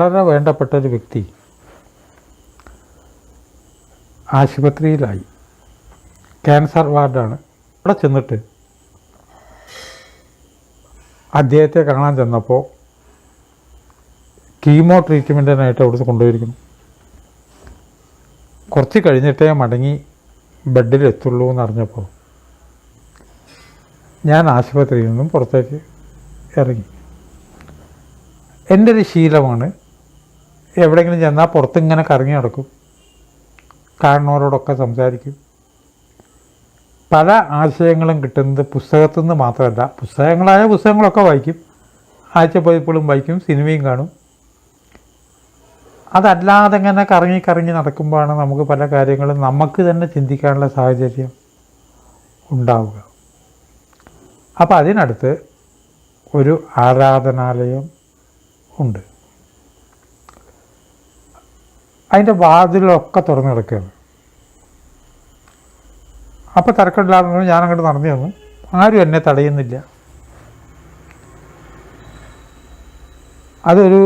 വളരെ വേണ്ടപ്പെട്ട ഒരു വ്യക്തി ആശുപത്രിയിലായി. ക്യാൻസർ വാർഡാണ്. അവിടെ ചെന്നിട്ട് അദ്ദേഹത്തെ കാണാൻ ചെന്നപ്പോൾ കീമോ ട്രീറ്റ്മെന്റിനായിട്ട് അവിടുന്ന് കൊണ്ടുപോയിരിക്കുന്നു. കുറച്ച് കഴിഞ്ഞിട്ടേ മടങ്ങി ബെഡിൽ എത്തുള്ളൂ എന്നറിഞ്ഞപ്പോൾ ഞാൻ ആശുപത്രിയിൽ നിന്നും പുറത്തേക്ക് ഇറങ്ങി. എന്റെ ഒരു ശീലമാണ് എവിടെയെങ്കിലും ചെന്നാൽ പുറത്തിങ്ങനെ കറങ്ങി നടക്കും. കാണുന്നവരോടൊക്കെ സംസാരിക്കും. പല ആശയങ്ങളും കിട്ടുന്നത് പുസ്തകത്തു നിന്ന് മാത്രമല്ല പുസ്തകങ്ങളായ പുസ്തകങ്ങളൊക്കെ വായിക്കും. ആഴ്ച പതിപ്പുകളും വായിക്കും സിനിമയും കാണും. അതല്ലാതെ ഇങ്ങനെ കറങ്ങി കറങ്ങി നടക്കുമ്പോഴാണ് നമുക്ക് പല കാര്യങ്ങളും നമുക്ക് തന്നെ ചിന്തിക്കാനുള്ള സാഹചര്യം ഉണ്ടാവുക. അപ്പോൾ അതിനടുത്ത് ഒരു ആരാധനാലയം ഉണ്ട്. അതിന്റെ വാതിലൊക്കെ തുറന്നു കിടക്കുകയാണ്. അപ്പോൾ തിരക്കില്ലാതെ ഞാൻ അങ്ങോട്ട് നടന്നു തന്നു ആരും എന്നെ തടയുന്നില്ല. അതൊരു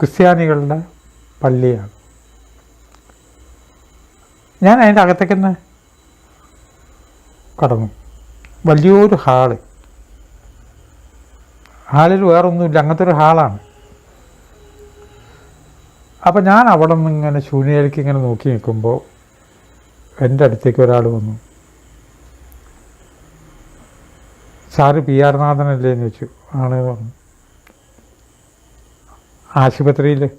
ക്രിസ്ത്യാനികളുടെ പള്ളിയാണ്. ഞാൻ അതിന്റെ അകത്തേക്ക് തന്നെ കടന്നു. വലിയൊരു ഹാൾ ഹാളിൽ വേറൊന്നുമില്ല അങ്ങനത്തെ ഒരു ഹാളാണ്. അപ്പം ഞാൻ അവിടെ നിന്ന് ഇങ്ങനെ ശൂന്യയിലേക്ക് ഇങ്ങനെ നോക്കി നിൽക്കുമ്പോൾ എന്റെ അടുത്തേക്ക് ഒരാൾ വന്നു. സാറ് പി ആർ നാഥനല്ലേ? എന്ന് വെച്ചു ആണ് പറഞ്ഞു ആശുപത്രിയിൽ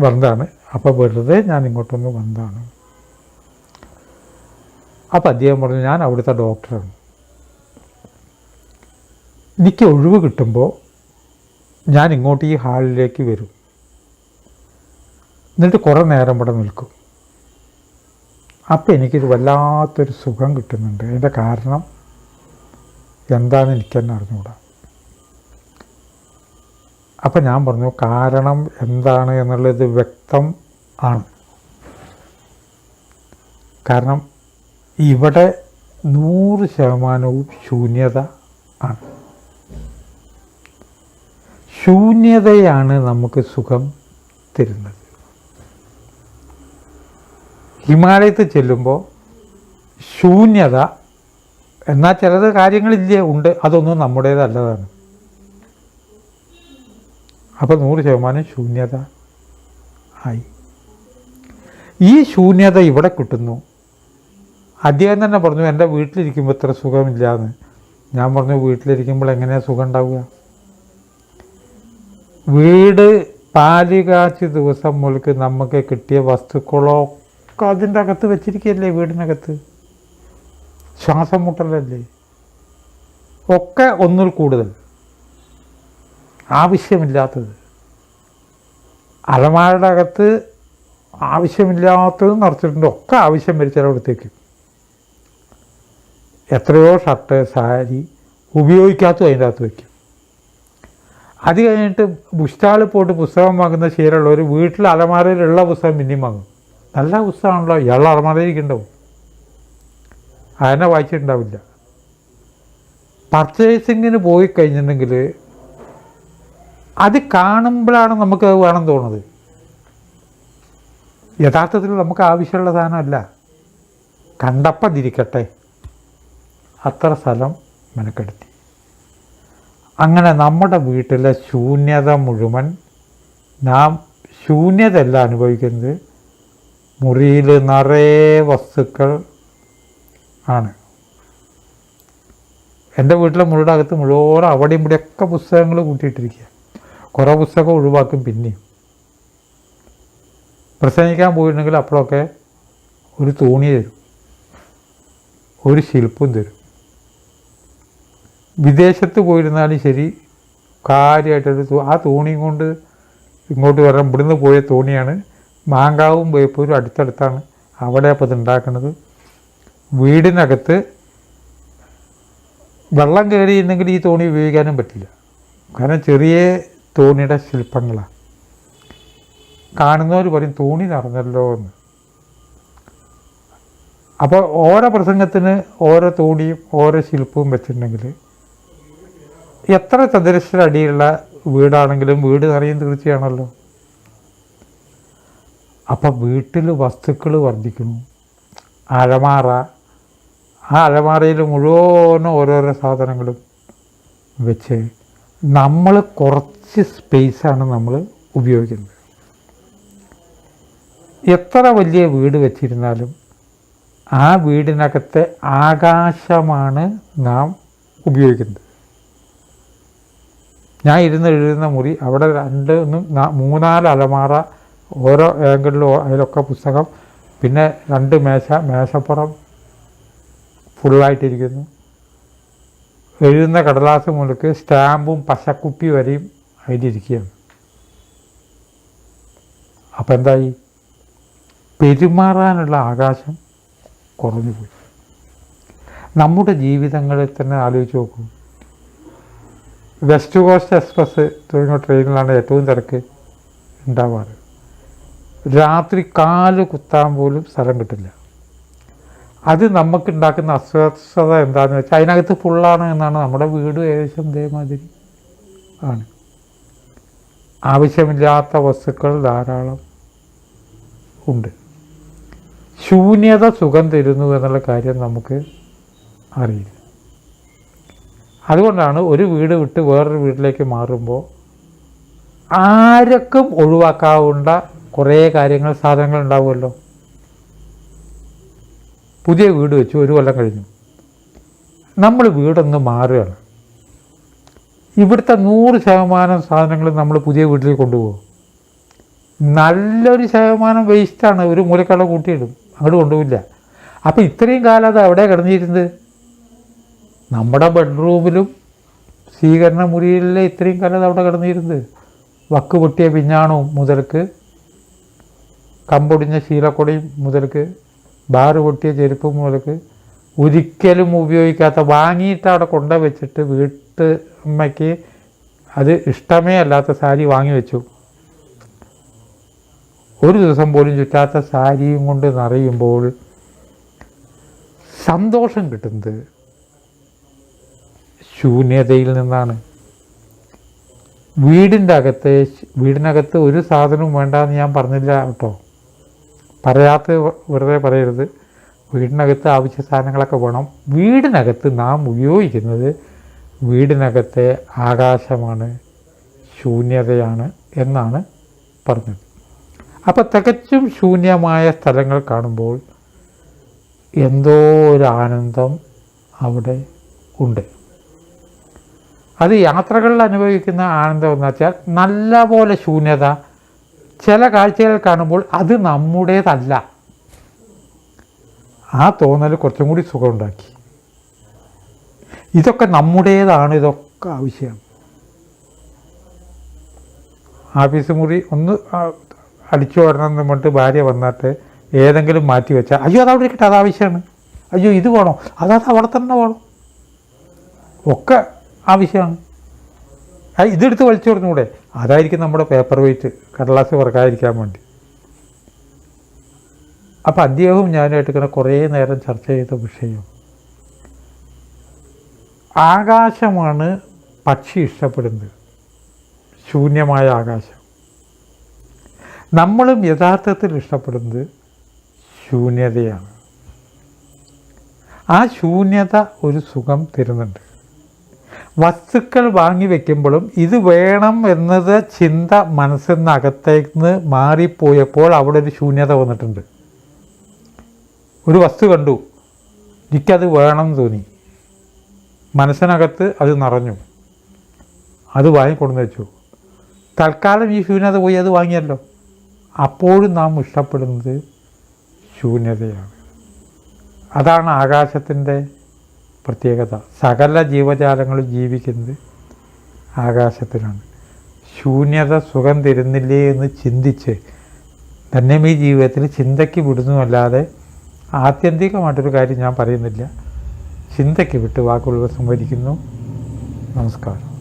വന്നതാണ്. അപ്പോൾ വെറുതെ ഞാൻ ഇങ്ങോട്ടൊന്ന് വന്നതാണ്. അപ്പോൾ അദ്ദേഹം പറഞ്ഞു ഞാൻ അവിടുത്തെ ഡോക്ടറാണ്. എനിക്ക് ഒഴിവ് കിട്ടുമ്പോൾ ഞാൻ ഇങ്ങോട്ട് ഈ ഹാളിലേക്ക് വരും. എന്നിട്ട് കുറേ നേരം ഇവിടെ നിൽക്കും. അപ്പം എനിക്കൊരു വല്ലാത്തൊരു സുഖം കിട്ടുന്നുണ്ട്. അതിന്റെ കാരണം എന്താണെന്ന് എനിക്ക് തന്നെ അറിഞ്ഞുകൂടാ. അപ്പം ഞാൻ പറഞ്ഞു കാരണം എന്താണ് എന്നുള്ളത് വ്യക്തം ആണ്. കാരണം ഇവിടെ നൂറ് ശതമാനവും ശൂന്യത ആണ്. ശൂന്യതയാണ് നമുക്ക് സുഖം തരുന്നത്. ഹിമാലയത്തിൽ ചെല്ലുമ്പോൾ ശൂന്യത എന്നാൽ ചിലത് കാര്യങ്ങളില്ലേ ഉണ്ട്. അതൊന്നും നമ്മുടേതല്ലതാണ്. അപ്പോൾ നൂറ് ശതമാനം ശൂന്യത ആയി. ഈ ശൂന്യത ഇവിടെ കിട്ടുന്നു. അദ്ദേഹം തന്നെ പറഞ്ഞു എന്റെ വീട്ടിലിരിക്കുമ്പോൾ ഇത്ര സുഖമില്ല എന്ന് ഞാൻ പറഞ്ഞു വീട്ടിലിരിക്കുമ്പോൾ എങ്ങനെയാണ് സുഖം ഉണ്ടാവുക വീട് പാൽ കാച്ച് ദിവസം മുതൽക്ക് നമുക്ക് കിട്ടിയ വസ്തുക്കളൊക്കെ അതിന്റെ അകത്ത് വെച്ചിരിക്കുകയല്ലേ വീടിനകത്ത്? ശ്വാസം മുട്ടലല്ലേ? ഒക്കെ ഒന്നിൽ കൂടുതൽ. ആവശ്യമില്ലാത്തത്. അലമാരുടെ അകത്ത് ആവശ്യമില്ലാത്തത് നിറച്ചിട്ടുണ്ട് ഒക്കെ ആവശ്യം വരിച്ചവിടത്തേക്ക് എത്രയോ ഷർട്ട് സാരി ഉപയോഗിക്കാത്തതും അതിന്റെ അകത്ത് വയ്ക്കും അത് കഴിഞ്ഞിട്ട് ബുസ്റ്റാളിൽ പോയിട്ട് പുസ്തകം വാങ്ങുന്ന ശീലമുള്ളവർ വീട്ടിൽ അലമാരയിലുള്ള പുസ്തകം പിന്നെയും വാങ്ങും. നല്ല പുസ്തകമാണല്ലോ. ഇയാളുടെ അലമാരയിലേക്കുണ്ടാവും അതിനെ വായിച്ചിട്ടുണ്ടാവില്ല. പർച്ചേസിങ്ങിന് പോയി കഴിഞ്ഞിട്ടുണ്ടെങ്കിൽ അത് കാണുമ്പോഴാണ് നമുക്ക് അത് വേണം തോന്നുന്നത്. യഥാർത്ഥത്തിൽ നമുക്ക് ആവശ്യമുള്ള സാധനമല്ല. കണ്ടപ്പം തിരിക്കട്ടെ അത്ര സ്ഥലം മെനക്കെടുത്തി. അങ്ങനെ നമ്മുടെ വീട്ടിലെ ശൂന്യത മുഴുവൻ നാം ശൂന്യതയല്ല അനുഭവിക്കുന്നത്. മുറിയിൽ നിറയെ വസ്തുക്കൾ ആണ്. എന്റെ വീട്ടിലെ മുറിയുടെ അകത്ത് മുഴുവൻ അവിടെയും ഇവിടെയൊക്കെ പുസ്തകങ്ങൾ കൂട്ടിയിട്ടിരിക്കുക കുറേ പുസ്തകം ഒഴിവാക്കും പിന്നെയും. പ്രസംഗിക്കാൻ പോയിട്ടുണ്ടെങ്കിൽ അപ്പോഴൊക്കെ ഒരു തോണി തരും. ഒരു ശില്പം തരും. വിദേശത്ത് പോയിരുന്നാലും ശരി കാര്യമായിട്ടൊരു ആ തോണിയും കൊണ്ട് ഇങ്ങോട്ട് വരാൻ ഇവിടുന്ന് പോയ തോണിയാണ് മാങ്കാവും വേപ്പൂരും അടുത്തടുത്താണ് അവിടെ അപ്പോൾ ഇതുണ്ടാക്കുന്നത്. വീടിനകത്ത് വെള്ളം കയറിയിട്ടുണ്ടെങ്കിൽ ഈ തോണി ഉപയോഗിക്കാനും പറ്റില്ല. കാരണം ചെറിയ തോണിയുടെ ശില്പങ്ങളാണ് കാണുന്നവർ പറയും തോണി നിറഞ്ഞല്ലോ എന്ന്. അപ്പോൾ ഓരോ പ്രസംഗത്തിന് ഓരോ തോണിയും ഓരോ ശില്പവും വെച്ചിട്ടുണ്ടെങ്കിൽ എത്ര ചതുരശ്ര അടിയുള്ള വീടാണെങ്കിലും വീട് നിറയും തീർച്ചയാണല്ലോ. അപ്പം വീട്ടിൽ വസ്തുക്കൾ വർദ്ധിക്കുന്നു. അഴമാറ ആ അലമാറയിൽ മുഴുവനും ഓരോരോ സാധനങ്ങളും വെച്ച് നമ്മൾ കുറച്ച് സ്പേസാണ് നമ്മൾ ഉപയോഗിക്കുന്നത്. എത്ര വലിയ വീട് വെച്ചിരുന്നാലും ആ വീടിനകത്തെ ആകാശമാണ് നാം ഉപയോഗിക്കുന്നത്. ഞാൻ ഇരുന്ന് എഴുതുന്ന മുറി അവിടെ രണ്ട് മൂന്നാൽ അലമാറ ഓരോ ആംഗിളിലും അതിലൊക്കെ പുസ്തകം പിന്നെ രണ്ട് മേശ മേശപ്പുറം ഫുള്ളായിട്ടിരിക്കുന്നു എഴുതുന്ന കടലാസ് മുതൽക്ക് സ്റ്റാമ്പും പശക്കുപ്പി വരെയും അതിലിരിക്കുകയാണ് അപ്പം എന്തായി? പെരുമാറാനുള്ള ആകാശം കുറഞ്ഞു പോയി. നമ്മുടെ ജീവിതങ്ങളിൽ തന്നെ ആലോചിച്ച് നോക്കൂ. വെസ്റ്റ് കോസ്റ്റ് എക്സ്പ്രസ് തുടങ്ങിയ ട്രെയിനിലാണ് ഏറ്റവും തിരക്ക് ഉണ്ടാവാറ്. രാത്രി കാൽ കുത്താൻ പോലും സ്ഥലം കിട്ടില്ല. അത് നമുക്കുണ്ടാക്കുന്ന അസ്വസ്ഥത എന്താണെന്ന് വെച്ചാൽ അതിനകത്ത് ഫുള്ളാണ് എന്നാണ് നമ്മുടെ വീട് ഏകദേശം ഇതേമാതിരി ആണ്. ആവശ്യമില്ലാത്ത വസ്തുക്കൾ ധാരാളം ഉണ്ട്. ശൂന്യത സുഖം തരുന്നു എന്നുള്ള കാര്യം നമുക്ക് അറിയില്ല. അതുകൊണ്ടാണ് ഒരു വീട് വിട്ട് വേറൊരു വീട്ടിലേക്ക് മാറുമ്പോൾ ആരൊക്കും ഒഴിവാക്കാവുന്ന കുറേ കാര്യങ്ങൾ സാധനങ്ങൾ ഉണ്ടാവുമല്ലോ. പുതിയ വീട് വെച്ചു ഒരു കൊല്ലം കഴിഞ്ഞു. നമ്മൾ വീടൊന്ന് മാറുകയാണ്. ഇവിടുത്തെ നൂറ് ശതമാനം സാധനങ്ങൾ നമ്മൾ പുതിയ വീട്ടിലേക്ക് കൊണ്ടുപോകും. നല്ലൊരു ശതമാനം വേസ്റ്റാണ് ഒരു മൂലക്കട കൂട്ടിയിടും. അങ്ങോട്ട് കൊണ്ടുപോയില്ല അപ്പോൾ ഇത്രയും കാലം അത് അവിടെ കിടന്നിരുന്നത്? നമ്മുടെ ബെഡ്റൂമിലും സ്വീകരണ മുറിയിലെ ഇത്രയും കാലം അത് അവിടെ കിടന്നിരുന്നത്. വക്ക് പൊട്ടിയ പിഞ്ഞാണവും മുതൽക്ക്. കമ്പൊടിഞ്ഞ ശീലക്കൊടിയും മുതൽക്ക്. ബാറ് പൊട്ടിയ ചെരുപ്പ് മുതൽക്ക് ഒരിക്കലും ഉപയോഗിക്കാത്ത വാങ്ങിയിട്ട് അവിടെ കൊണ്ട വെച്ചിട്ട് വീട്ടമ്മയ്ക്ക് അത് ഇഷ്ടമേ അല്ലാത്ത സാരി വാങ്ങി വെച്ചു. ഒരു ദിവസം പോലും ചുറ്റാത്ത സാരിയും കൊണ്ട് നിറയുമ്പോൾ സന്തോഷം കിട്ടുന്നത് ശൂന്യതയിൽ നിന്നാണ്. വീടിന്റെ അകത്തെ വീടിനകത്ത് ഒരു സാധനവും വേണ്ടെന്ന് ഞാൻ പറഞ്ഞില്ല കേട്ടോ. പറയാത്ത വെറുതെ പറയരുത്. വീടിനകത്ത് ആവശ്യ സാധനങ്ങളൊക്കെ വേണം. വീടിനകത്ത് നാം ഉപയോഗിക്കുന്നത് വീടിനകത്തെ ആകാശമാണ് ശൂന്യതയാണ് എന്നാണ് പറഞ്ഞത്. അപ്പോൾ തികച്ചും ശൂന്യമായ സ്ഥലങ്ങൾ കാണുമ്പോൾ എന്തോ ഒരു ആനന്ദം അവിടെ ഉണ്ട്. അത് യാത്രകളിൽ അനുഭവിക്കുന്ന ആനന്ദം എന്ന് വെച്ചാൽ നല്ല പോലെ ശൂന്യത ചില കാഴ്ചകൾ കാണുമ്പോൾ അത് നമ്മുടേതല്ല. ആ തോന്നൽ കുറച്ചും കൂടി സുഖമുണ്ടാക്കി. ഇതൊക്കെ നമ്മുടേതാണ് ഇതൊക്കെ ആവശ്യം. ആഫീസ് മുറി ഒന്ന് അടിച്ചു വരണം എന്ന് പറഞ്ഞിട്ട് ഭാര്യ വന്നിട്ട് ഏതെങ്കിലും മാറ്റി വെച്ചാൽ അയ്യോ അതവിടെ ഇരിക്കട്ടെ അത് ആവശ്യമാണ്. അയ്യോ ഇത് വേണോ? അതത് അവിടെ തന്നെ വേണം? ഒക്കെ ആവശ്യമാണ്. ഇതെടുത്ത് വലിച്ചു കൊടുത്തൂടെ അതായിരിക്കും നമ്മുടെ പേപ്പർ വെയിറ്റ് കടലാസ് വർക്കായിരിക്കാൻ വേണ്ടി അപ്പം അദ്ദേഹവും ഞാനുമായിട്ട് ഇങ്ങനെ കുറേ നേരം ചർച്ച ചെയ്ത വിഷയം. ആകാശമാണ് പക്ഷി ഇഷ്ടപ്പെടുന്നത്. ശൂന്യമായ ആകാശം. നമ്മളും യഥാർത്ഥത്തിൽ ഇഷ്ടപ്പെടുന്നത് ശൂന്യതയാണ്. ആ ശൂന്യത ഒരു സുഖം തരുന്നുണ്ട്. വസ്തുക്കൾ വാങ്ങി വെക്കുമ്പോഴും ഇത് വേണം എന്നത് ചിന്ത മനസ്സിൽ നിന്ന് അകത്തേക്ക് മാറിപ്പോയപ്പോൾ അവിടെ ഒരു ശൂന്യത വന്നിട്ടുണ്ട്. ഒരു വസ്തു കണ്ടു. എനിക്കത് വേണം എന്ന് തോന്നി. മനസ്സിനകത്ത് അത് നിറഞ്ഞു. അത് വാങ്ങിക്കൊണ്ടു വെച്ചു. തൽക്കാലം ഈ ശൂന്യത പോയി അത് വാങ്ങിയല്ലോ. അപ്പോഴും നാം ഇഷ്ടപ്പെടുന്നത് ശൂന്യതയാണ്. അതാണ് ആകാശത്തിന്റെ പ്രത്യേകത. സകല ജീവജാലങ്ങളും ജീവിക്കുന്നത് ആകാശത്തിലാണ്. ശൂന്യത സുഖം തരുന്നില്ലേ എന്ന് ചിന്തിച്ച് തന്നെ ഈ ജീവിതത്തിൽ ചിന്തയ്ക്ക് വിടുന്നുമല്ലാതെ ആത്യന്തികമായിട്ടൊരു കാര്യം ഞാൻ പറയുന്നില്ല. ചിന്തയ്ക്ക് വിട്ട് വാക്കുകൾ സംഭരിക്കുന്നു നമസ്കാരം.